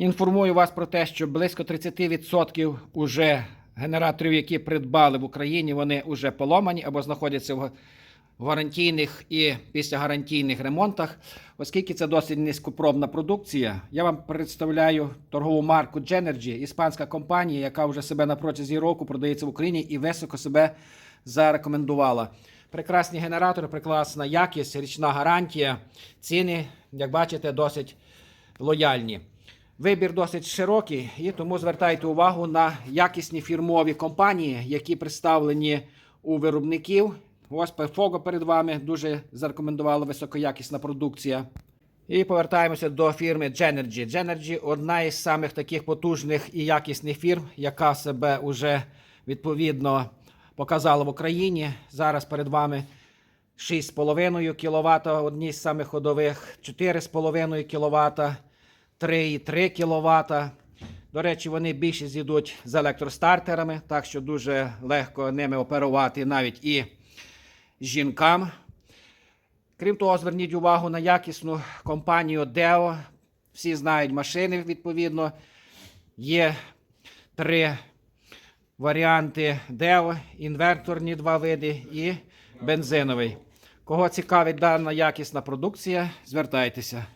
Інформую вас про те, що близько 30% уже генераторів, які придбали в Україні, вони вже поломані або знаходяться в гарантійних і післягарантійних ремонтах. Оскільки це досить низькопробна продукція, я вам представляю торгову марку Genergy, іспанська компанія, яка вже себе на протязі року продається в Україні і високо себе зарекомендувала. Прекрасні генератори, прекрасна якість, річна гарантія. Ціни, як бачите, досить лояльні. Вибір досить широкий, і тому звертайте увагу на якісні фірмові компанії, які представлені у виробників. Ось Perfogo перед вами дуже зарекомендувала високоякісна продукція. І повертаємося до фірми Genergy. Genergy одна із самих таких потужних і якісних фірм, яка себе уже відповідно показала в Україні. Зараз перед вами 6,5 кВт, одні з самих ходових, 4,5 кВт, 3,3 кВт. До речі, вони більшість йдуть з електростартерами, так що дуже легко ними оперувати навіть і жінкам. Крім того, зверніть увагу на якісну компанію Deo. Всі знають машини, відповідно. Є три варіанти Deo, інверторні два види і бензиновий. Кого цікавить дана якісна продукція, звертайтеся.